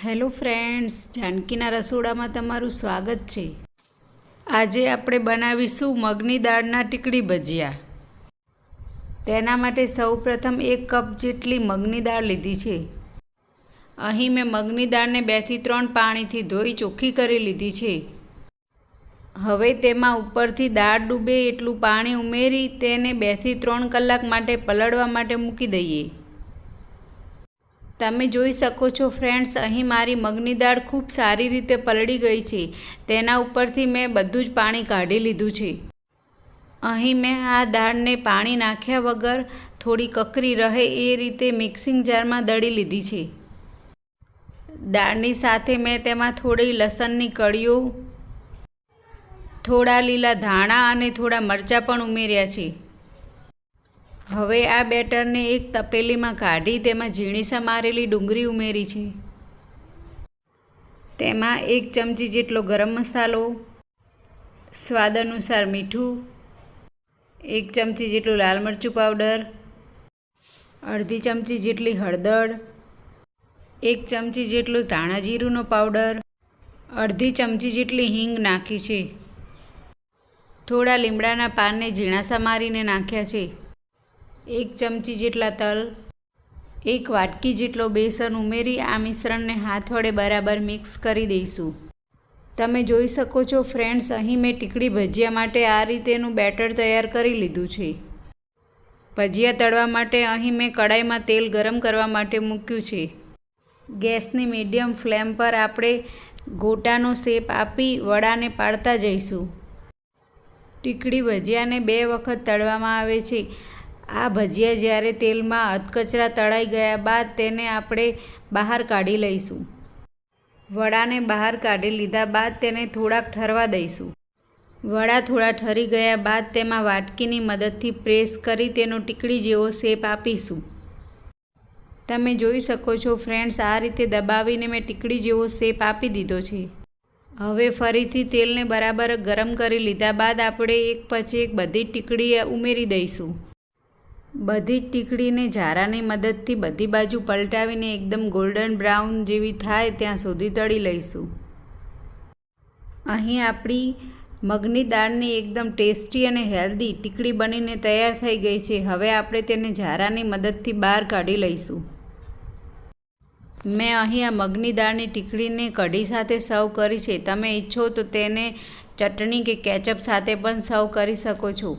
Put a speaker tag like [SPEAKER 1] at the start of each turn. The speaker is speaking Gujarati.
[SPEAKER 1] હેલો ફ્રેન્ડ્સ, જાનકીના રસોડામાં તમારું સ્વાગત છે. આજે આપણે બનાવીશું મગની દાળના ટીકડી ભજીયા. તેના માટે સૌપ્રથમ એક કપ જેટલી મગની દાળ લીધી છે. અહીં મેં મગની દાળને બેથી ત્રણ પાણીથી ધોઈ ચોખ્ખી કરી લીધી છે. હવે તેમાં ઉપરથી દાળ ડૂબે એટલું પાણી ઉમેરી તેને બેથી ત્રણ કલાક માટે પલળવા માટે મૂકી દઈએ. તમે જોઈ શકો છો ફ્રેન્ડ્સ, અહીં મારી મગની દાળ ખૂબ સારી રીતે પલળી ગઈ છે. તેના ઉપરથી મેં બધું જ પાણી કાઢી લીધું છે. અહીં મેં આ દાળને પાણી નાખ્યા વગર થોડી કકરી રહે એ રીતે મિક્સિંગ જારમાં દળી લીધી છે. દાળની સાથે મેં તેમાં થોડી લસણની કળીઓ, થોડા લીલા ધાણા અને થોડા મરચાં પણ ઉમેર્યા છે. હવે આ બેટરને એક તપેલીમાં કાઢી તેમાં ઝીણીસા મારેલી ડુંગળી ઉમેરી છે. તેમાં એક ચમચી જેટલો ગરમ મસાલો, સ્વાદ અનુસાર મીઠું, એક ચમચી જેટલું લાલ મરચું પાવડર, અડધી ચમચી જેટલી હળદર, એક ચમચી જેટલું ધાણા જીરુંનો પાવડર, અડધી ચમચી જેટલી હિંગ નાખી છે. થોડા લીમડાના પાનને ઝીણાસા મારીને નાખ્યા છે. એક ચમચી જેટલા તલ, એક વાટકી જેટલો બેસન ઉમેરી આ મિશ્રણને હાથ વડે બરાબર મિક્સ કરી દઈશું. તમે જોઈ શકો છો ફ્રેન્ડ્સ, અહીં મેં ટીકડી ભજીયા માટે આ રીતેનું બેટર તૈયાર કરી લીધું છે. ભજીયા તળવા માટે અહીં મેં કડાઈમાં તેલ ગરમ કરવા માટે મૂક્યું છે. ગેસની મીડિયમ ફ્લેમ પર આપણે ગોટાનો શેપ આપી વડાને પાડતા જઈશું. ટીકડી ભજીયાને બે વખત તળવામાં આવે છે. આ ભજીયા જ્યારે તેલમાં અધકચરા તળાઈ ગયા બાદ તેને આપણે બહાર કાઢી લઈશું. વડાને બહાર કાઢી લીધા બાદ તેને થોડાક ઠરવા દઈશું. વડા થોડા ઠરી ગયા બાદ તેમાં વાટકીની મદદથી પ્રેસ કરી તેનો ટીકડી જેવો શેપ આપીશું. તમે જોઈ શકો છો ફ્રેન્ડ્સ, આ રીતે દબાવીને મેં ટીકડી જેવો શેપ આપી દીધો છે. હવે ફરીથી તેલને બરાબર ગરમ કરી લીધા બાદ આપણે એક પછી એક બધી ટીકડી ઉમેરી દઈશું. બધી જ ટીકડીને ઝારાની મદદથી બધી બાજુ પલટાવીને એકદમ ગોલ્ડન બ્રાઉન જેવી થાય ત્યાં સુધી તળી લઈશું. અહીં આપણી મગની દાળની એકદમ ટેસ્ટી અને હેલ્ધી ટીકડી બનીને તૈયાર થઈ ગઈ છે. હવે આપણે તેને ઝારાની મદદથી બહાર કાઢી લઈશું. મેં અહીં આ મગની દાળની ટીકડીને કઢી સાથે સર્વ કરી છે. તમે ઈચ્છો તો તેને ચટણી કે કેચઅપ સાથે પણ સર્વ કરી શકો છો.